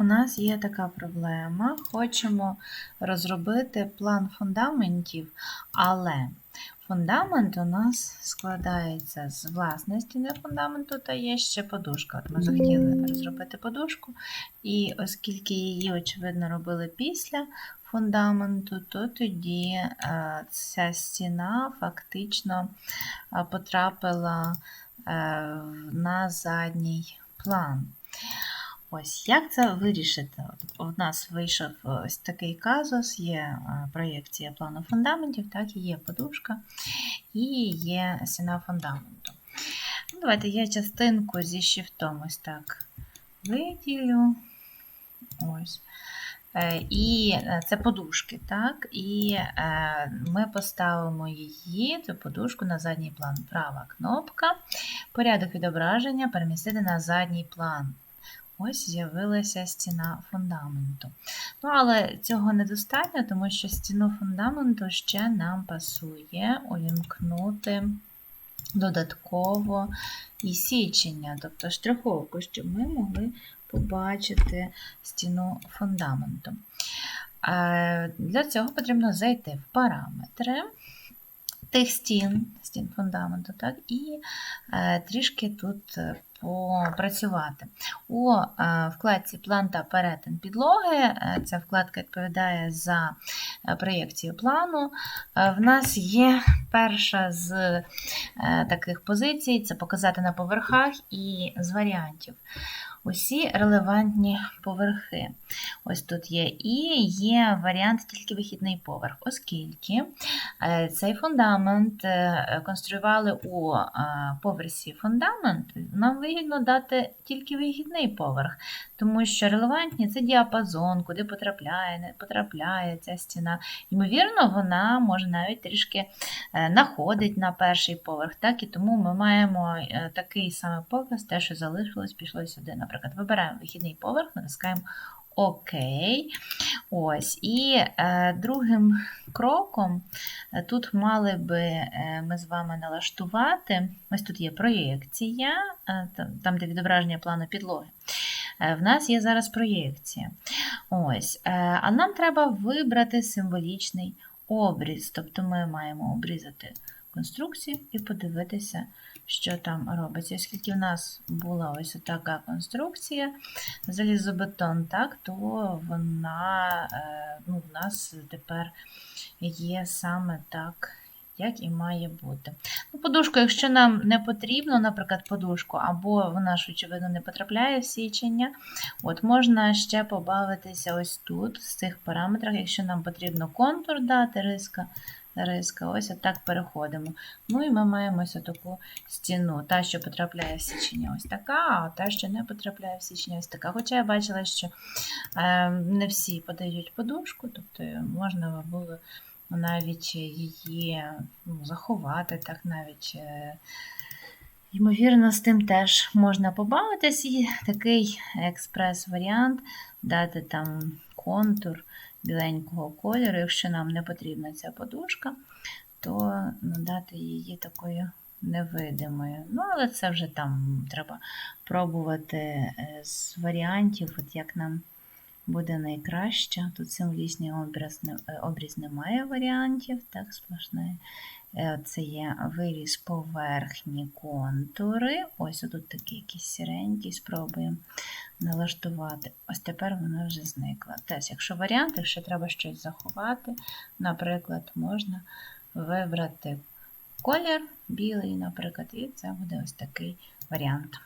У нас є така проблема. Хочемо розробити план фундаментів, але фундамент у нас складається з власної стіни фундаменту та є ще подушка. От ми захотіли розробити подушку, і оскільки її, очевидно, робили після фундаменту, то тоді е, ця стіна фактично е, потрапила е, на задній план. Ось як це вирішити? От У нас вийшов ось такий казус, є е, проєкція плану фундаментів, так, і є подушка, і є стіна фундаменту. Ну, Давайте я частинку зі шифтом ось так виділю. Ось. Е, І е, це подушки, так? І е, ми поставимо її, цю подушку на задній план. Права кнопка. Порядок відображення перемістити на задній план. Ось з'явилася стіна фундаменту. Ну, але цього недостатньо, тому що стіну фундаменту ще нам пасує увімкнути додатково і січення, тобто штриховку, щоб ми могли побачити стіну фундаменту. Е, Для цього потрібно зайти в параметри тих стін, стін фундаменту, так, і е, трішки тут е, попрацювати. У е, вкладці План та перетин підлоги, е, ця вкладка відповідає за е, проєкцію плану. В нас є перша з таких позицій це показати на поверхах і з варіантів. Усі релевантні поверхи. Ось тут є. І є варіант тільки вихідний поверх, оскільки е, цей фундамент е, конструювали у е, поверсі фундамент, нам вигідно дати тільки вихідний поверх, тому що релевантні це діапазон, куди потрапляє, не потрапляє ця стіна. Ймовірно, вона може навіть трішки находить на перший поверх, так, і тому ми маємо такий самий показ, те, що залишилось, пішло сюди. Наприклад, вибираємо вихідний поверх, натискаємо ОК. Ось. І е, другим кроком е, тут мали би е, ми з вами налаштувати. Ось тут є проєкція, е, там, де відображення плану підлоги. В нас є зараз проєкція. Ось. А нам треба вибрати символічний обріз. Тобто ми маємо обрізати конструкцію і подивитися, що там робиться. Оскільки в нас була ось така конструкція, залізобетон, так, то вона е, ну, в нас тепер є саме так. Як і має бути. Ну, Подушку, якщо нам не потрібно, наприклад, подушку, або вона ж, очевидно, не потрапляє в січення, от можна ще побавитися ось тут, в цих параметрах, якщо нам потрібно контур дати, риска, риска, ось отак переходимо. Ну і ми маємо ось таку стіну. Та, що потрапляє в січення, ось така, а та, що не потрапляє в січення, ось така. Хоча я бачила, що е, не всі подають подушку, тобто можна було навіть її ну, заховати, так навіть. е, Ймовірно, з тим теж можна побавитись і такий експрес-варіант, дати там контур біленького кольору. Якщо нам не потрібна ця подушка, то надати її такою невидимою. Ну, але це вже там треба пробувати е, з варіантів, от як нам буде найкраще. Тут символічний образ, е, немає варіантів, так, сплошний. Е, Це є виріз поверхні контури. Ось тут такий якийсь сіренький, спробуємо налаштувати. Ось тепер вона вже зникла. Теж, якщо варіант, якщо треба щось заховати, наприклад, можна вибрати колір білий, наприклад, і це буде ось такий варіант.